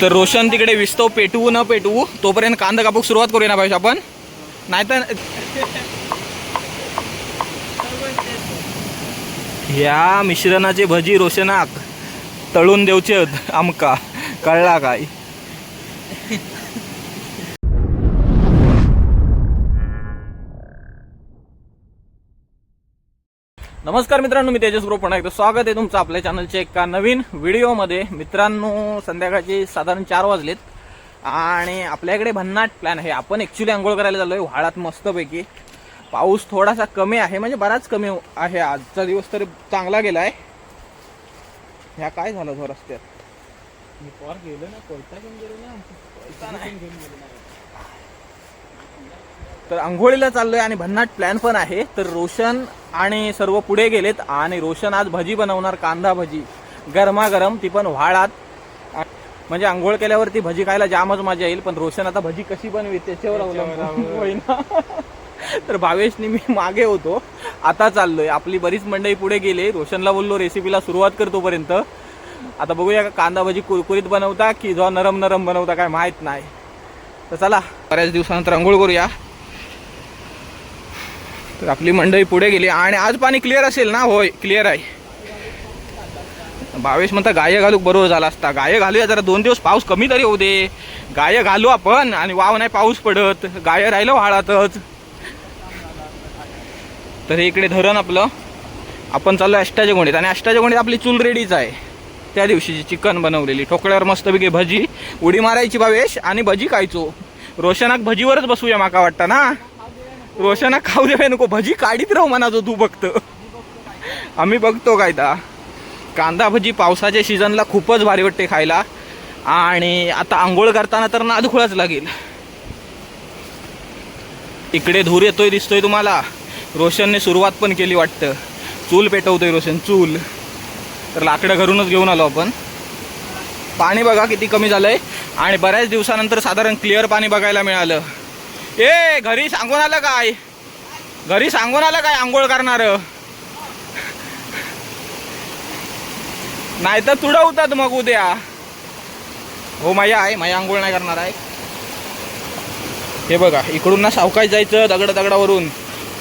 तर रोशन तिकडे विस्तव पेटवू न पेटवू तोपर्यंत कांदा कापूक सुरुवात करूया ना पाहिजे आपण. नाहीतर ह्या मिश्रणाचे भजी रोशनाक तळून देवचे आमका. कळला काय? नमस्कार मित्रांनो मी तेजस ग्रुप. पुन्हा एकदा स्वागत आहे तुमचं आपल्या चॅनलच्या एका नवीन व्हिडिओमध्ये. मित्रांनो संध्याकाळचे साधारण चार वाजलेत आणि आपल्याकडे भन्नाट प्लॅन आहे. आपण ॲक्च्युली आंघोळ करायला चाललो आहे व्हाळात मस्तपैकी. पाऊस थोडासा कमी आहे म्हणजे बराच कमी आहे. आजचा दिवस तरी चांगला गेला आहे ह्या काय झालं रस्त्यात? तर आंघोळीला चाललोय आणि भन्नाट प्लॅन पण आहे. तर रोशन आणि सर्व पुढे गेलेत आणि रोशन आज भजी बनवणार कांदा भजी. गरमागरम ती पण व्हाळात. म्हणजे आंघोळ केल्यावरती भजी खायला जामच मजा येईल पण रोशन आता भजी कशी बनवी त्याच्यावर अवलंबून. तर भावेशनी मी मागे होतो. आता चाललोय. आपली बरीच मंडळी पुढे गेले. रोशनला बोललो रेसिपीला सुरुवात करतोपर्यंत आता बघूया का कांदा भजी कुरकुरीत बनवता की जो नरम नरम बनवता काय माहीत नाही. तर चला बऱ्याच दिवसानंतर आंघोळ करूया. तर आपली मंडळी पुढे गेली. आणि आज पाणी क्लिअर असेल ना? होय क्लिअर आहे. भावेश म्हणता गाय घालू बरोबर झाला असता. गाय घालूया जरा दोन दिवस पाऊस कमी तरी होऊ दे. गाय घालू आपण. आणि वाव नाही पाऊस पडत. गाय राहिलं वाळातच. तर हे इकडे धरण आपलं. आपण चाललो अष्टाच्या गोंडीत आणि अष्टाच्या गोंडीत आपली चूल रेडीच आहे. त्या दिवशीची चिकन बनवलेली. ठोकळ्यावर मस्तपैकी भजी. उडी मारायची भावेश. आणि भजी खायचो. रोशनाक भजीवरच बसूया माका वाटतं ना? रोशना खाऊ दे नको. भजी काढीत राहू म्हणा जो तू बघतो आम्ही बघतो कायदा. कांदा भजी पावसाच्या सीझनला खूपच भारी वाटते खायला. आणि आता आंघोळ करताना तर नादखुळाच लागेल. इकडे धूर येतोय दिसतोय तुम्हाला. रोशनने सुरुवात पण केली वाटतं. चूल पेटवतोय रोशन चूल. तर लाकडं घरूनच घेऊन आलो आपण. पाणी बघा किती कमी झालंय. आणि बऱ्याच दिवसानंतर साधारण क्लिअर पाणी बघायला मिळालं. ए घरी सांगून आलं काय? घरी सांगून आलं काय आंघोळ करणार? नाही तर तुडवतात मग उद्या. हो माया आहे माया आंघोळ नाही करणार आहे. हे बघा इकडून ना सावकाश जायचं दगड दगडावरून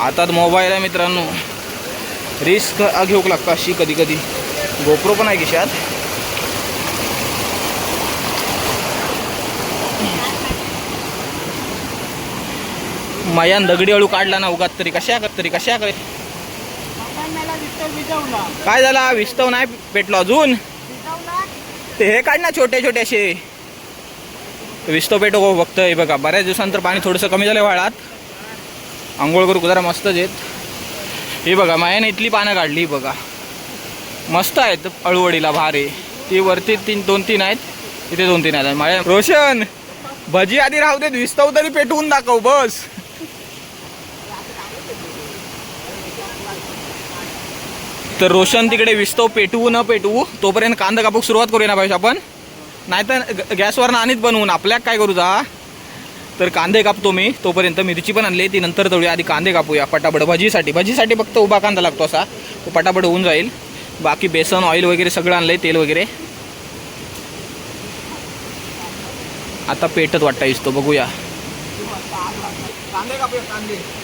आता मोबाईल आहे मित्रांनो. रिस्क घेऊक लागतं अशी कधी कधी. गोप्रो पण आहे खिशात. मायान दगडी अळू काढला ना उगात तरी. कशा कर तरी कशा कर काय झाला? विस्तव नाही पेटलो अजून. ते हे काढ ना छोटे छोटे असे. विस्तव पेटो गो फक्त हे बघा बऱ्याच दिवसानंतर पाणी थोडंसं कमी झालं वाळात. आंघोळ करू जरा मस्तच येत हे बघा मायाने इथली पानं काढली बघा. मस्त आहेत अळूवडीला भारे. ती वरती तीन दोन तीन आहेत. इथे दोन तीन आहेत. माया रोशन भजी आधी राहू देत विस्तव तरी पेटवून दाखव बस. तर रोशन तिकडे विस्तव पेटवू न पेटवू तोपर्यंत कांदा कापूक सुरुवात करूया ना पाहिजे आपण. नाहीतर ग- गॅसवर आणीत बनवून आपल्याक काय करू जा? तर कांदे कापतो मी तोपर्यंत मिरची पण आणली ती नंतर तळूया आधी कांदे कापूया पटापट भजीसाठी. भजीसाठी फक्त उभा कांदा लागतो असा तो पटापट होऊन जाईल. बाकी बेसन ऑइल वगैरे सगळं आणलंय तेल वगैरे. आता पेटत वाटतं दिसतो बघूया. कांदे कापूया कांदे.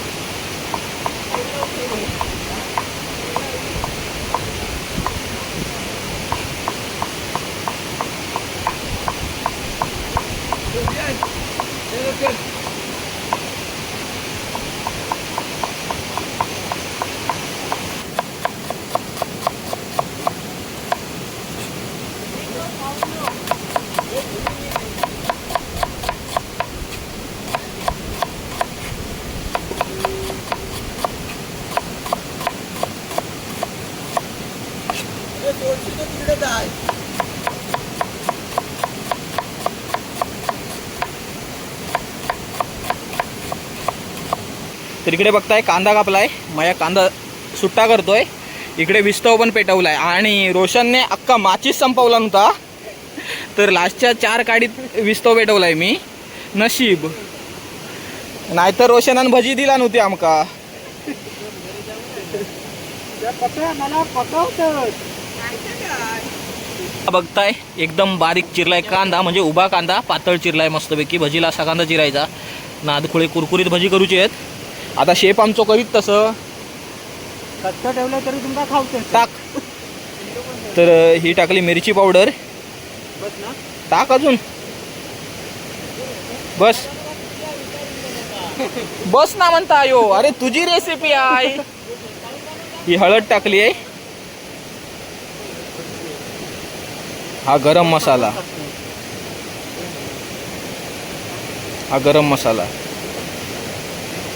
दोनशे ते तिकडे दहा आहे तर इकडे बघताय कांदा कापलाय. माझ्या कांदा सुट्टा करतोय. इकडे विस्तव पण पेटवलाय. आणि रोशनने अख्खा माचीस संपवला नव्हता. तर लास्टच्या चार काडीत विस्तव पेटवलाय मी. नशीब. नाहीतर रोशनान भजी दिला नव्हती आमका. मला बघताय एकदम बारीक चिरलाय कांदा म्हणजे उभा कांदा पातळ चिरलाय मस्तपैकी. भजीला असा कांदा चिरायचा. नादखुळे कुरकुरीत भजी करूची आहेत. आता शेप आमचं करीत तसं. कच्च ठेवलं तरी तुमका खावते टाक. तर ही टाकली मिरची पावडर. बस ना. टाक अजून. बस. बस ना म्हणता यो अरे तुझी रेसिपी आहे. ही हळद टाकली आहे. हा गरम मसाला. हा गरम मसाला.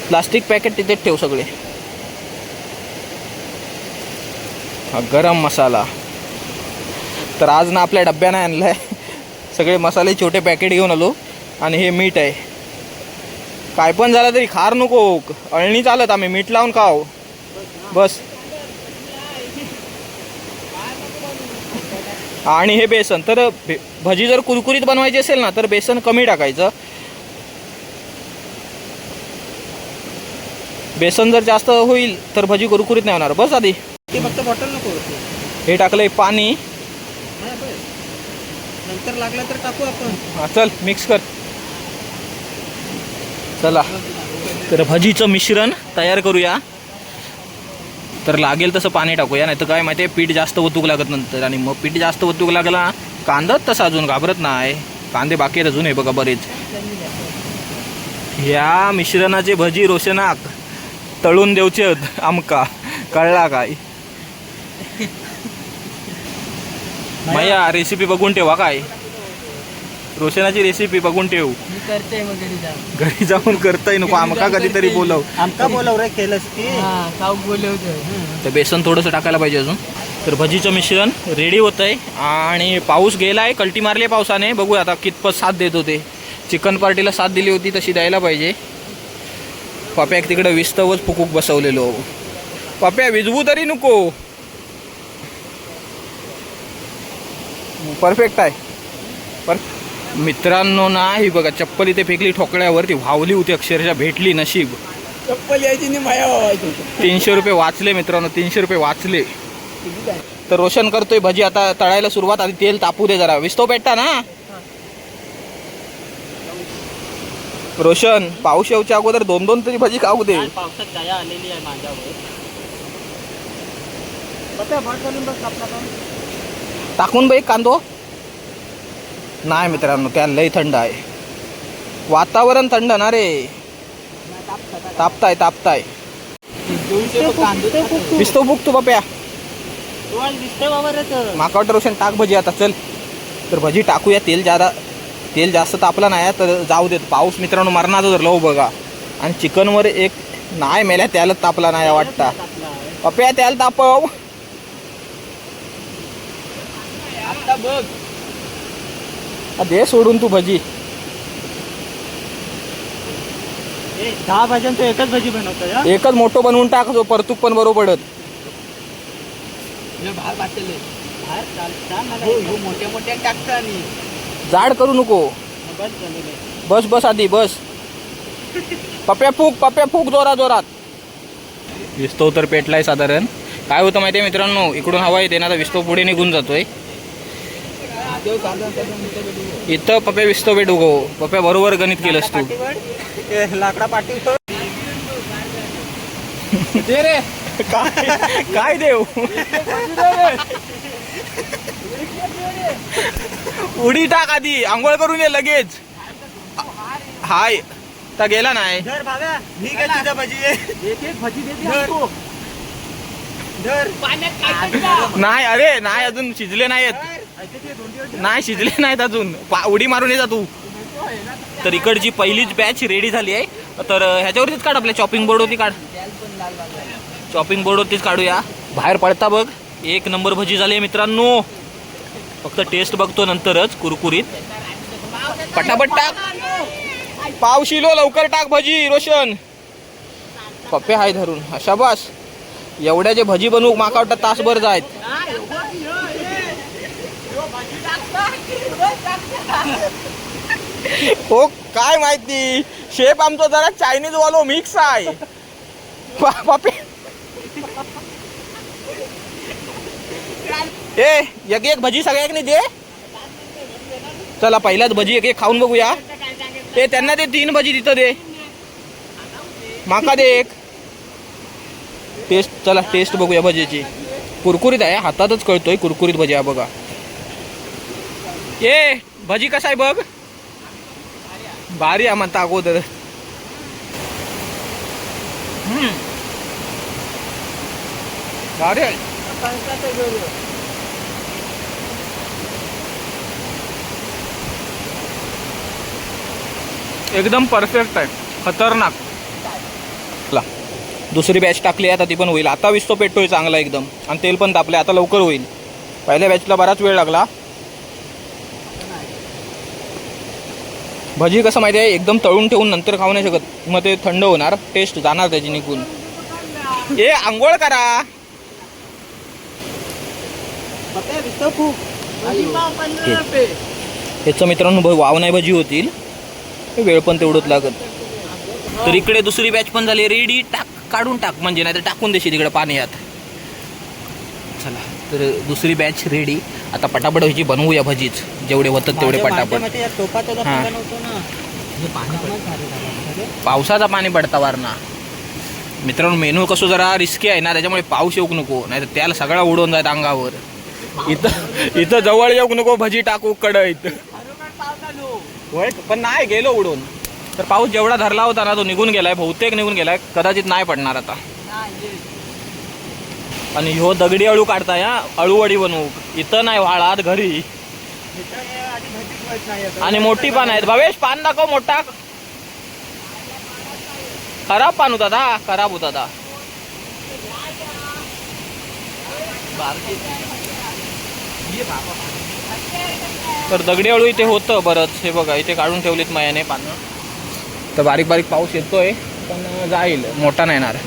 प्लास्टिक पॅकेट तिथेच ठेव सगळे. हा गरम मसाला. तर आज ना आपल्या डब्यानं आणलाय. सगळे मसाले छोटे पॅकेट घेऊन आलो आणि हे मीठ आहे. काय पण झालं तरी खार नको. अळणी चालत आम्ही. मीठ लावून खाऊ. बस. आणि हे बेसन तर भजी जर कुरकुरीत बनवायची असेल ना तर बेसन कमी टाकायचं. बेसन जर जास्त होईल तर भजी कुरकुरीत नाही होणार. बस आधी. ते फक्त बॉटल नको हे टाकलंय पाणी. नंतर लागला तर टाकू आपण. हा चल मिक्स कर. चला. तर भजीचं मिश्रण तयार करूया. तर लागेल तसं पाणी टाकूया नाही तर काय माहिती आहे पीठ जास्त ओतूक लागत नंतर. आणि मग पीठ जास्त ओतूक लागला कांदाच तसा अजून घाबरत नाही. कांदे बाकी आहेत अजून आहे बघा बरेच. ह्या मिश्रणाचे भजी रोशनाक तळून देऊचे आहेत आमका. कळला काय? माया रेसिपी बघून ठेवा काय? रोशनाची रेसिपी बघून ठेव. मी करते वगैरे जाऊन. घरी जाऊन करताय नको आमका कधीतरी बोलव? आमका बोलव रे केलंस की बोलवतं तर बेसन थोडंसं टाकायला पाहिजे अजून. तर भजीचं मिश्रण रेडी होत आहे आणि पाऊस गेलाय कल्टी मारली पावसाने. बघूया आता कितपत साथ देत होते चिकन पार्टीला साथ दिली होती तशी द्यायला पाहिजे. पाप्याक तिकडं विस्तवच फुकूक बसवलेलो. पाप्या विजवू तरी नको. परफेक्ट आहे. पर मित्रांनो ना ही बघा चप्पल इथे फेकली ठोकळ्यावर ती व्हावली होती अक्षरशः भेटली नशीब. चप्पल यायची नाही माया व्हायची तीनशे रुपये वाचले मित्रांनो तीनशे रुपये वाचले. तर रोशन करतोय भजी आता तळायला सुरुवात आधी तेल तापू दे जरा. विस्तो पेटता ना? रोशन पाऊस येऊच्या अगोदर दोन दोन तरी भजी खाऊ दे. पावसात दया आलेली आहे माझ्यावर. टाकून बाई कांदो. नाही मित्रांनो त्या लई थंड आहे. वातावरण थंड ना रे. तापताय तापताय. दिसतो फुक तू बाप्या. माका वाटतं रोशन टाक भजी आता चल. तर भजी टाकूया तेल जादा तेल जास्त तापला नाही तर जाऊ देत. पाऊस मित्रांनो मरणाचा जर लव हो बघा. आणि चिकनवर एक नाही मेल्या त्याला तापला नाही वाटता. पप्या त्याला तापव. आता बघ. दे सोडून तू भजी. ए, दहा भाज्यांचं एकच भाजी बनवतो एकच मोठं बनवून टाक जो परतूक पण बरोबर पडत. बाहेर वाटले. बाहेर चाल चाल मला हो मोठ्या मोठ्या टाकतं आणि जाड करू नको. बस बस बस. आधी बस. पप्या फूक पप्या फूक जोरात जोरात. विस्तव तर पेटलाय साधारण. काय होतं माहिती आहे मित्रांनो? इकडून हवा येते ना आता विस्तव पुढे निघून जातोय. इथं पप्या विस्तव पेट उगो पप्या बरोबर गणित केलंस तू. लाकडा पाठीवर. दे रे. काय? काय देऊ उडी टाक आधी आंघोळ करून ये लगेच. हाय तर गेला नाही. धर भाव्या मी काय तुझ्या भाजी. एक एक भाजी देते धर. नाही अरे नाही अजून शिजले नाहीत नाही शिजले नाहीत अजून. उडी मारून ये जा तू. तर इकडची पहिलीच बॅच रेडी झाली आहे. तर ह्याच्यावरतीच काढ आपल्या चॉपिंग बोर्डवरती काढ. चॉपिंग बोर्डवरतीच काढूया. बाहेर पडता बघ. एक नंबर भजी झाली आहे मित्रांनो. फक्त टेस्ट बघतो नंतरच कुरकुरीत. पटापट टाक. पाव शिलो लवकर टाक भजी रोशन. पप्पे हाय धरून. अशा शाबास. एवढ्या जे भजी बनवू माका वाटतं तासभर जायत. हो काय माहिती? शेप आमचा जरा चायनीज वालो मिक्स आहे. बापे ए एक एक भजी सगळ्यांनी दे. चला पहिल्याच भजी एक एक खाऊन बघूया. ते त्यांना ते तीन भजी तिथं दे. माका दे एक. टेस्ट चला टेस्ट बघूया भजीची. कुरकुरीत आहे हातातच कळतोय कुरकुरीत भजी हा बघा. ए भजी कसा आहे बघ? भारी आहे म्हणता अगोदर. भारी आहे. एकदम परफेक्ट आहे. खतरनाक. दुसरी बॅच टाकली आहे आता ती पण होईल. आता विस्तो पेटतोय चांगला एकदम. आणि तेल पण तापले आता लवकर होईल. पहिल्या बॅचला बराच वेळ लागला. भजी कसं माहिती आहे? एकदम तळून ठेवून नंतर खाऊ नाही शकत. मग ते थंड होणार टेस्ट जाणार त्याची निघून. ए आंघोळ करा. ह्याचं मित्रांनो भ- वाव नाही भजी होतील. वेळ पण तेवढंच लागत तर इकडे दुसरी बॅच पण झाली. रेडी टाक काढून टाक. म्हणजे नाही तर टाकून देशील इकडे पाण्यात. चला तर दुसरी बॅच रेडी आता पटापट व्हायची बनवूया भजीच. जेवढे होतात तेवढे पटापट. हा. पावसाचा पाणी पडता वारणा मित्रांनो मेनू कसं जरा रिस्की आहे ना त्याच्यामुळे पाऊस येऊ नको. नाही तर त्याला सगळा उडवून जात अंगावर. इथं इथं जवळ येऊ नको भजी टाकू कडईत पण नाही गेलो उडून. तर पाऊस जेवढा धरला होता ना तो निघून गेलाय बहुतेक निघून गेलाय. कदाचित नाही पडणार आता. आणि ह्यो दगडी अळू काढताय या अळूवडी बनवू. इथं नाही वाळात घरी. आणि मोठी पान आहेत. भावेश पान दाखव मोठा. खराब पान होता दा. खराब होता दा. तर दगडी अळू इथे होतं बरंच. हे बघा इथे काढून ठेवलीत मायाने पानं. तर बारीक बारीक पाऊस येतोय पण जाईल. मोठा नाही येणार.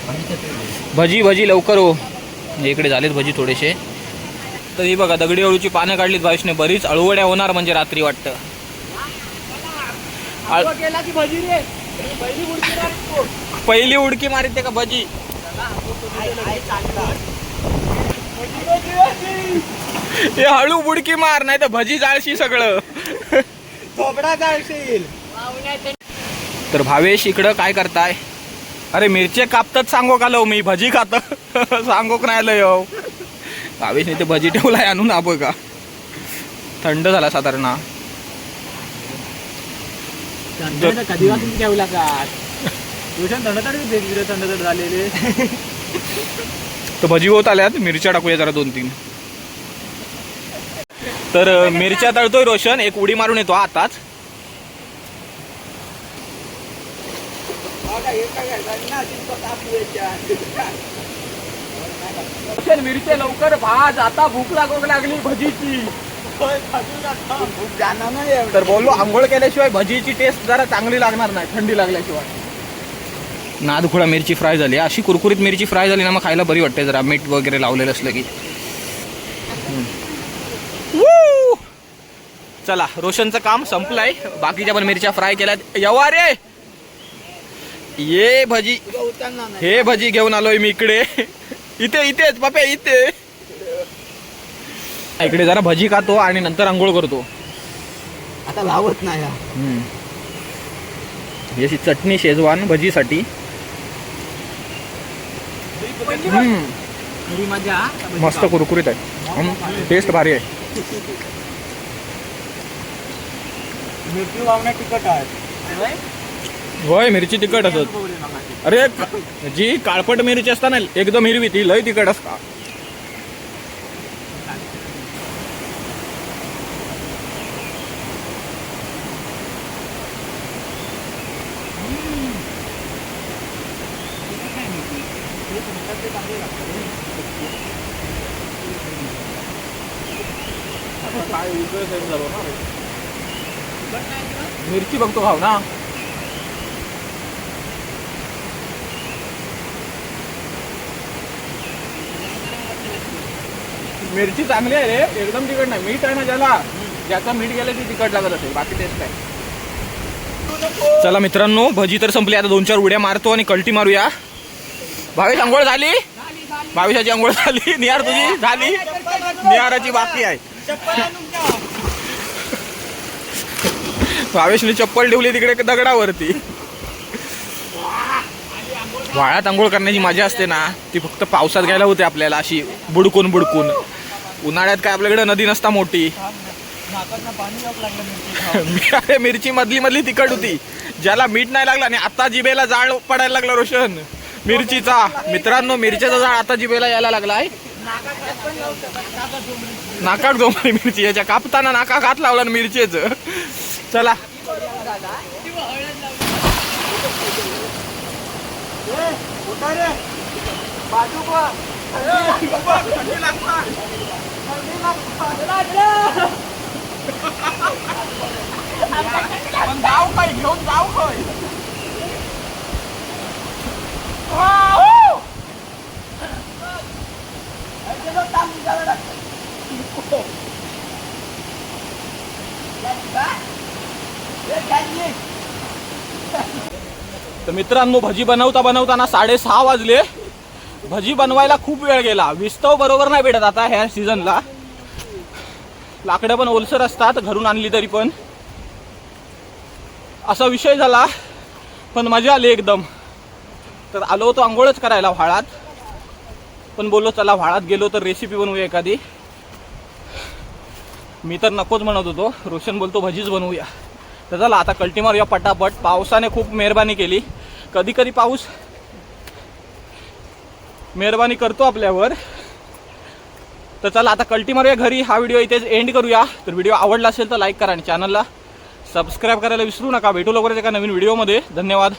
भजी भजी लवकर हो. इकडे झालेत भजी थोडेसे. तर ही बघा दगडी अळूची पानं काढलीत भावेशने बरीच अळूवड्या होणार म्हणजे रात्री वाटतं. पहिली उडकी मारिते का भजी? हे हळू बुडकी मार नाही तर भजी जाळशी सगळं. जाळशील. तर भावेश इकडं काय करताय? अरे मिरचे कापतात सांगो का लो मी भजी खात. सांगोक नाही लय भावेशने ते भजी ठेवलाय आणून आप का? थंड झाला साधारण. कधी वाजून ठेवला का? ट्युशन वेगवेगळे थंडतड झालेले. तर भजी होत आल्यात मिरच्या टाकूया जरा दोन तीन. तर मिरच्या तळतोय रोशन एक उडी मारून येतो आताच. मिरच्या लवकर भाज आता भूक लागू लागली भजीची. जाणार नाही तर बोललो आंघोळ केल्याशिवाय भजीची टेस्ट जरा चांगली लागणार नाही थंडी लागल्याशिवाय. नादखुळा मिरची फ्राय झाली. अशी कुरकुरीत मिरची फ्राय झाली ना मग खायला बरी वाटते जरा. मीठ वगैरे लावलेलं असलं की! चला रोशनचं काम संपलंय. बाकीच्या पण मिरच्या फ्राय केल्यात. यवा रे! ये भजी. हे भजी घेऊन आलोय मी इकडे. इथे इथेच बापे इथे. इकडे जरा भजी खातो आणि नंतर आंघोळ करतो. आता लावत नाही चटणी शेजवान भजीसाठी. हम्म. घरी मजा मस्त कुरकुरीत आहे. टेस्ट भारी आहे. मिरची वावण्या तिखट आहे. होय मिरची तिखट असत अरे जी काळपट मिरची असता ना एकदम हिरवी ती लय तिखट असता. मिरची बघतो खाऊ ना. मिरची चांगली आहे रे एकदम तिखट नाही. मीठ आहे ना ज्याला ज्याचं मीठ गेलं की तिखट लागत असेल बाकी टेस्ट आहे चला मित्रांनो भजी तर संपली. आता दोन चार उड्या मारतो आणि कल्टी मारूया. भावेश आंघोळ झाली? भावेशाची आंघोळ झाली. निहार तुझी झाली? निहाराची बाकी आहे. भावेशने चप्पल ठेवली तिकडे दगडावरती. वाळ्यात आंघोळ करण्याची मजा असते ना. ती फक्त पावसात घ्यायला होते आपल्याला अशी बुडकून बुडकून उन्हाळ्यात काय आपल्याकडे नदी नसता मोठी. अरे मिरची मधली मधली तिखट होती. ज्याला मीठ नाही लागला आणि आता जिबेला जाळ पडायला लागला रोशन. मिरचीचा. मित्रांनो मिरच्याचा जाळ आता जिबेला यायला लागलाय. नाकात जोमली मिरची. याच्या कापताना नाका हात लावला ना मिरचीच. चला. बाजू. पण जाऊ काय घेऊन जाऊ काय तर मित्रांनो भजी बनवता बनवताना साडेसहा वाजले. भजी बनवायला खूप वेळ गेला. विस्तव बरोबर नाही भेटत आता ह्या सीझनला लाकडं पण ओलसर असतात घरून आणली तरी पण. असा विषय झाला पण मजा आली एकदम. तर आलो होतो आंघोळच करायला व्हाळात. पण बोललो चला व्हाळात गेलो तर रेसिपी बनवूया एखादी. मी तर नकोच म्हणत होतो. रोशन बोलतो भजीच बनवूया. तर चला आता कल्टी मारूया पटापट. पावसाने खूप मेहरबानी केली. कधी कधी पाऊस मेहरबानी करतो आपल्यावर. तर चला आता कल्टी मारूया घरी. हा व्हिडिओ इथेच एंड करूया. तर व्हिडिओ आवडला असेल तर लाईक करा आणि चॅनलला सबस्क्राईब करायला विसरू नका. भेटू लवकरच एका नवीन व्हिडिओमध्ये धन्यवाद.